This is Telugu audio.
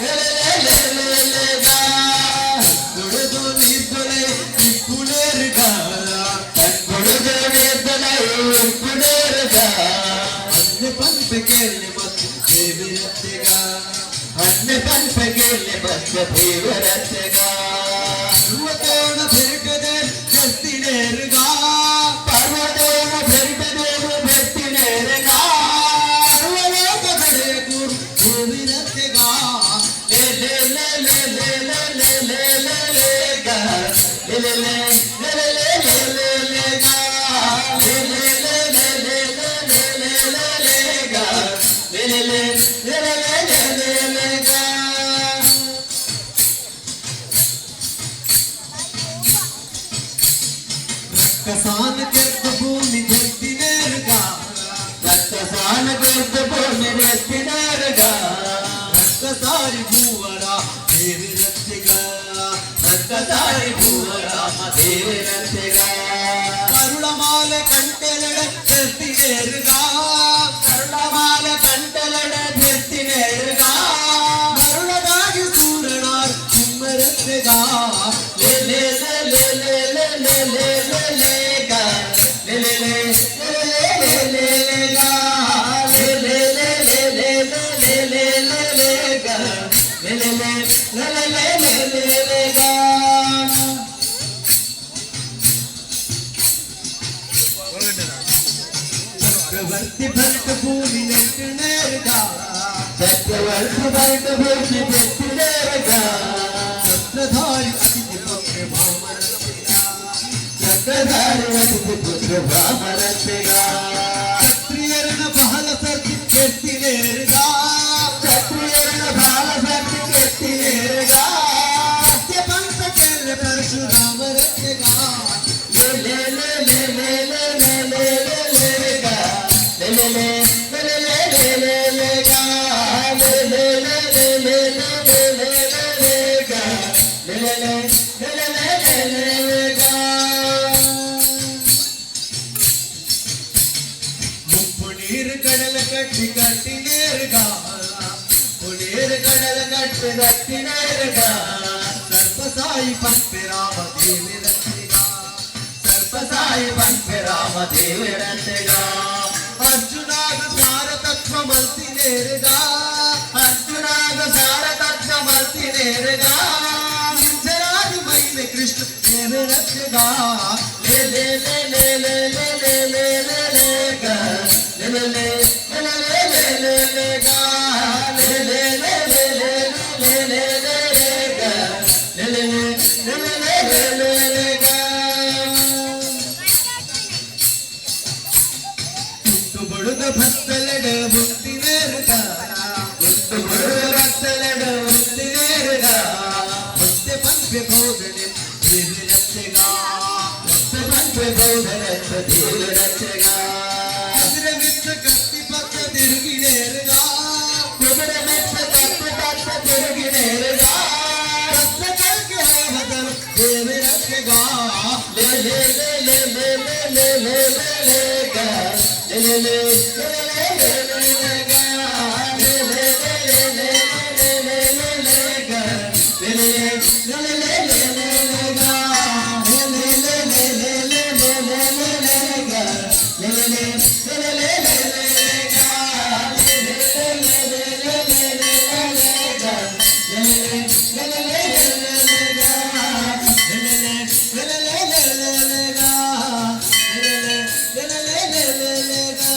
Let it పంపికెళ్ళి మత్తు దేవిరత్తిగా అన్ని పంపికెళ్ళి మత్తు దేవిరత్తిగా పర్వతోన పెరుగదే చెత్తినేరుగా పర్వతోన పెరుగదేవు చెత్తినేరుగా పర్వలోక పెరుగు దేవిరత్తిగా లే లే లే లే లే లే లే లే లే లేగా లే లే రక్తసాన గర్భ భూమి ఎత్తినారుగా రక్తసాన గర్భ భూమి ఎత్తినారుగా రక్తసారి భూవరా దేవి రక్తిగా రక్తసారి భూవరా దేవి చక్రవర్తి భరత భూమి నెట్టు చక్రవర్తి భరత భూమి నెట్టు చక్రధారి అతిథి పుత్ర భామరతిగా చక్రధారి అతిథి పుత్ర భామరతిగా చెల్ల పరశురామరతిగా లే లే లే లే లే లే లే లే లే లే గా లే లే లే లే లే లే లే లే గా లే సాయి పంపి రామదేవి రచగా సర్ప సాయి పంపి రామదేవి రచగా అర్జునాగ సారతత్వమర్తి నేరుగా. అర్జునాగ సారతత్వమర్తి నేరుగా. నిర్జరాజు మైన కృష్ణ నేరు రచగా లే. లే లే లే లే లే లే లే లే లే లే లే లే lele lele lele